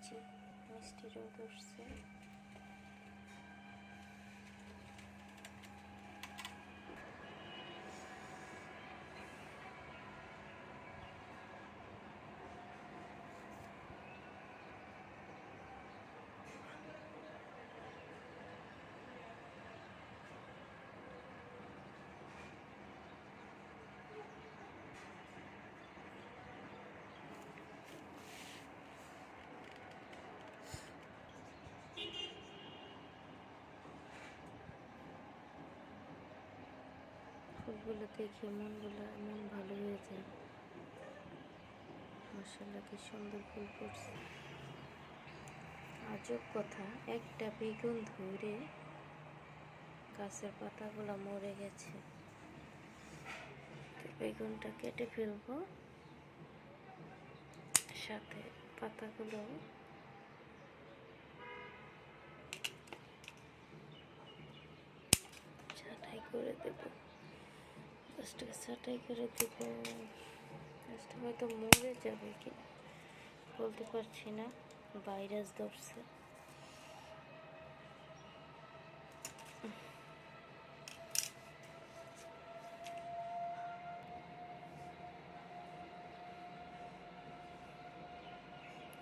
Misty, Misty Rodgers'ı ফুলগুলো দেখে মনগুলো মন ভালো হয়ে যায়। মাসাল্লাহ কি সুন্দর ফুল ফুটছে। আজব কথা, একটা বেগুন ধরে গাছের পাতাগুলো মরে গেছে। বেগুনটা কেটে ফেলব। সাথে পাতাগুলো ছাঁটাই করে দেবো। গাছটাকে ছাঁটাই করে দেব গাছটা হয়তো মরে যাবে কি বলতে পারছি না ভাইরাস ধরছে।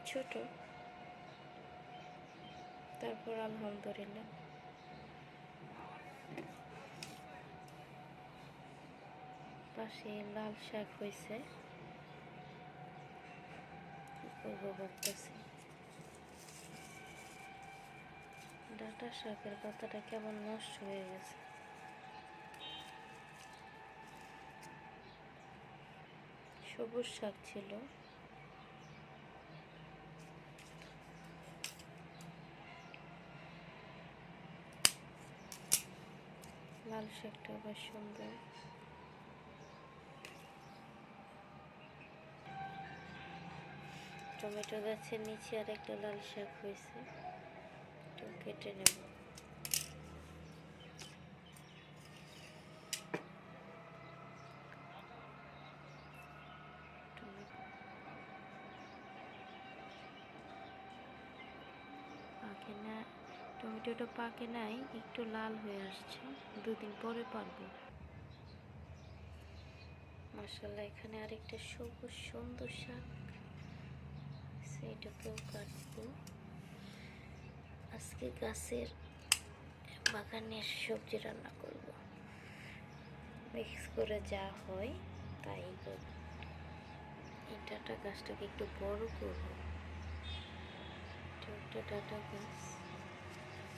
ছোট। তারপর আলহামদুলিল্লাহ। পাশে লাল শাক হয়েছে করব ডাটা শাকের পাতাটা কেমন নষ্ট হয়ে গেছে। সবুজ শাক ছিল। লাল শাকটা আবার সুন্দর। টমেটো গাছের নিচে আর একটা লাল শাক হয়েছে একটু কেটে নেব। পাকে না, টমেটোটা পাকে নাই, একটু লাল হয়ে আসছে, দুদিন পরে পারব। মাসাল্লাহ এখানে আরেকটা সবুজ সুন্দর শাক। সেইটাকেও কাটবো। আজকে গাছের বাগানের সবজি রান্না করব। মিক্স করে যা হয় তাই করব এই গাছটাকে একটু বড় করব। একটা ডাটা গাছ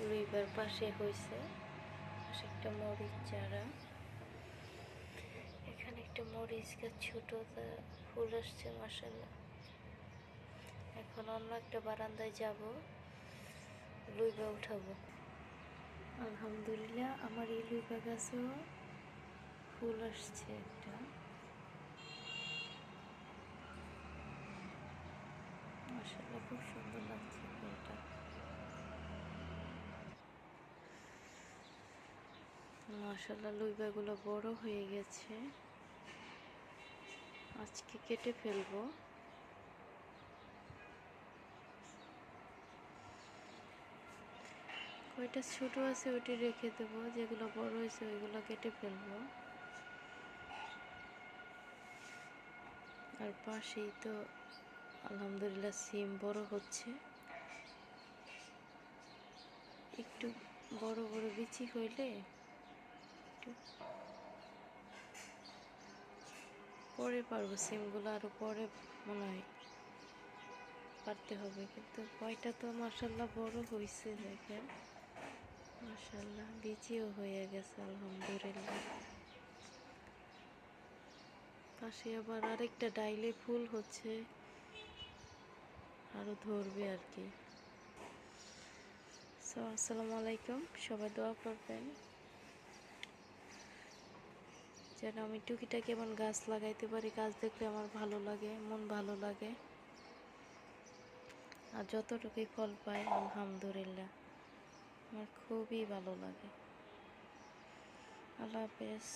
রুইবার পাশে হয়েছে। পাশে একটা মরিচ চারা। এখানে একটা মরিচ গাছ ছোট ফুল আসছে মাসাল্লাহ এখন অন্য একটা বারান্দায় যাব, লুইবা উঠাবো। আলহামদুলিল্লাহ, আমার এই লুইবা গাছেও ফুল আসছে একটা। মাসাল্লাহ খুব সুন্দর লাগছে ফুলটা। মাসাল্লাহ লুইবাগুলো বড় হয়ে গেছে। আজকে কেটে ফেলব। কয়টা ছোট আছে ওটি রেখে দেবো। যেগুলো বড় হয়েছে, ওইগুলো কেটে ফেলব। আর পাশেই তো, আলহামদুলিল্লাহ, সিম বড় হচ্ছে। একটু বড় বড় বিচি হইলে পরে পারব। সিমগুলো আরও পরে মনে হয় পারতে হবে। কিন্তু কয়টা তো মার্শাল্লাহ বড় হয়েছে দেখেন। মাশাল্লাহ বিচিও হয়ে গেছে, আলহামদুলিল্লাহ। পাশে আবার আরেকটা ডাইলে ফুল হচ্ছে, আরও ধরবে আর কি। আসসালামু আলাইকুম, সবাই দোয়া করবেন। যেন আমি টুকিটাকি এমন গাছ লাগাইতে পারি, গাছ দেখলে আমার ভালো লাগে, মন ভালো লাগে। আর যতটুকুই ফল পাই, আলহামদুলিল্লাহ। আমার খুবই ভালো লাগে। আল্লাহ হাফেজ।